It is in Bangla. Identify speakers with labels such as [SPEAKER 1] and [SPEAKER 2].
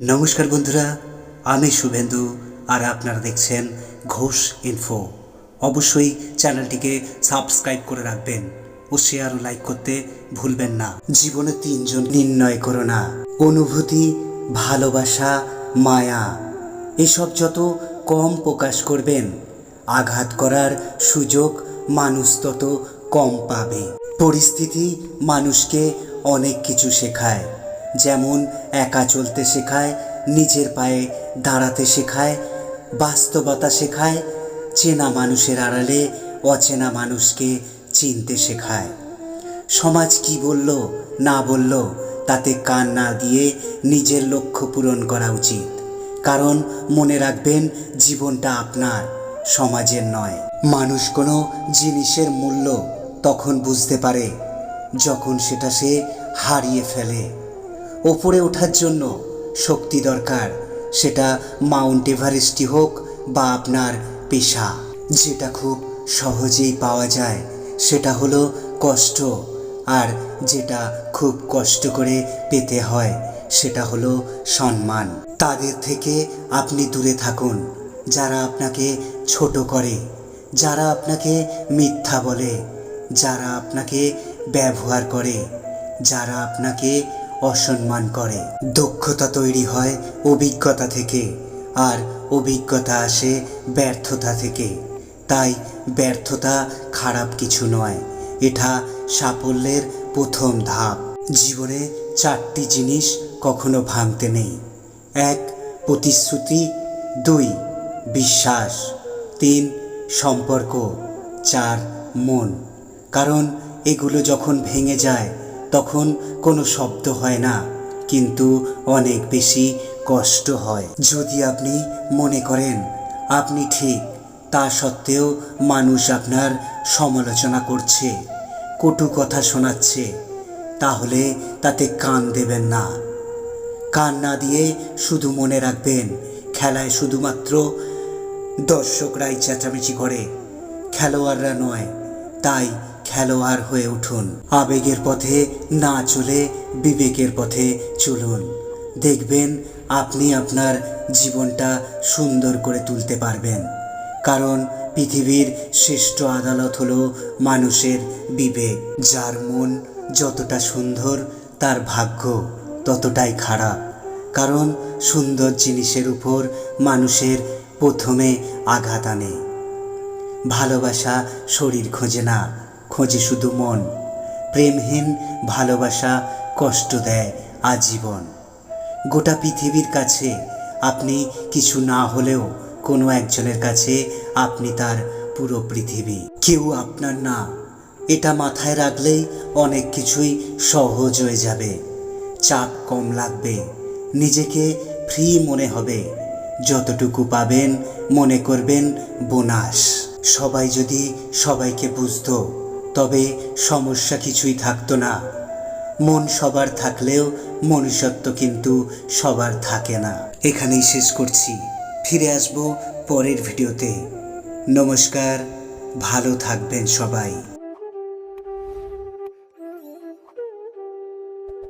[SPEAKER 1] নমস্কার বন্ধুরা, আমি শুভেন্দু আর আপনারা দেখছেন ঘোষ ইনফো অবশ্যই চ্যানেলটিকে সাবস্ক্রাইব করে রাখবেন ও শেয়ার ও লাইক করতে ভুলবেন না। জীবনে তিনজন নির্ণয় করো না। অনুভূতি, ভালোবাসা, মায়া, এসব যত কম প্রকাশ করবেন, আঘাত করার সুযোগ মানুষ তত কম পাবে। পরিস্থিতি মানুষকে অনেক কিছু শেখায়। যেমন একা চলতে শেখায়, নিজের পায়ে দাঁড়াতে শেখায়, বাস্তবতা শেখায়, চেনা মানুষের আড়ালে অচেনা মানুষকে চিনতে শেখায়। সমাজ কি বলল, না বলল, তাতে কান না দিয়ে নিজের লক্ষ্য পূরণ করা উচিত। কারণ মনে রাখবেন, জীবনটা আপনার, সমাজের নয়। মানুষ কোনো জিনিসের মূল্য তখন বুঝতে পারে, যখন সেটা সে হারিয়ে ফেলে। ওপরে ওঠার জন্য শক্তি দরকার। সেটা মাউন্ট এভারেস্টই হোক বা আপনার পেশা। যেটা খুব সহজেই পাওয়া যায়, সেটা হলো কষ্ট। আর যেটা খুব কষ্ট করে পেতে হয়, সেটা হলো সম্মান। তাদের থেকে আপনি দূরে থাকুন। যারা আপনাকে ছোট করে, যারা আপনাকে মিথ্যা বলে, যারা আপনাকে ব্যবহার করে, যারা আপনাকে অসম্মান করে। দক্ষতা তৈরি হয় অভিজ্ঞতা থেকে, আর অভিজ্ঞতা আসে ব্যর্থতা থেকে। তাই ব্যর্থতা খারাপ কিছু নয়, এটা সাফল্যের প্রথম ধাপ। জীবনে চারটি জিনিস কখনো ভাঙতে নেই। এক, প্রতিশ্রুতি। দুই, বিশ্বাস। তিন, সম্পর্ক। চার, মন। কারণ এগুলো যখন ভেঙে যায় তখন কোনো শব্দ হয় না, কিন্তু অনেক বেশি কষ্ট হয়। যদি আপনি মনে করেন, আপনি ঠিক, তা সত্ত্বেও মানুষ আপনার সমালোচনা করছে, কটু কথা শোনাচ্ছে, তাহলে তাতে কান দেবেন না। কান না দিয়ে শুধু মনে রাখবেন, খেলায় শুধুমাত্র দর্শকরাই চেঁচামেচি করে, খেলোয়াড়রা নয়, তাই খেলোয়াড় হয়ে উঠুন। আবেগের পথে না চলে বিবেকের পথে চলুন। দেখবেন আপনি আপনার জীবনটা সুন্দর করে তুলতে পারবেন। কারণ পৃথিবীর শ্রেষ্ঠ আদালত হলো মানুষের বিবেক। যার মন যতটা সুন্দর, তার ভাগ্য ততটাই খারাপ। কারণ সুন্দর জিনিসের উপর মানুষের প্রথমে আঘাত আনে। ভালোবাসা শরীর খোঁজে না। খোঁজে শুধু মন। প্রেমহীন ভালোবাসা কষ্ট দেয় আজীবন। গোটা পৃথিবীর কাছে আপনি কিছু না হলেও কোনো একজনের কাছে আপনি তার পুরো পৃথিবী। কেউ আপনার না। এটা মাথায় রাখলেই অনেক কিছুই সহজ হয়ে যাবে। চাপ কম লাগবে। নিজেকে ফ্রি মনে হবে। যতটুকু পাবেন মনে করবেন বোনাস। সবাই যদি সবাইকে বুঝতো তবে সমস্যা কিছুই থাকতো না। মন সবার থাকলেও মনুষ্যত্ব কিন্তু সবার থাকে না। এখানেই শেষ করছি। ফিরে আসব পরের ভিডিওতে। নমস্কার, ভালো থাকবেন সবাই।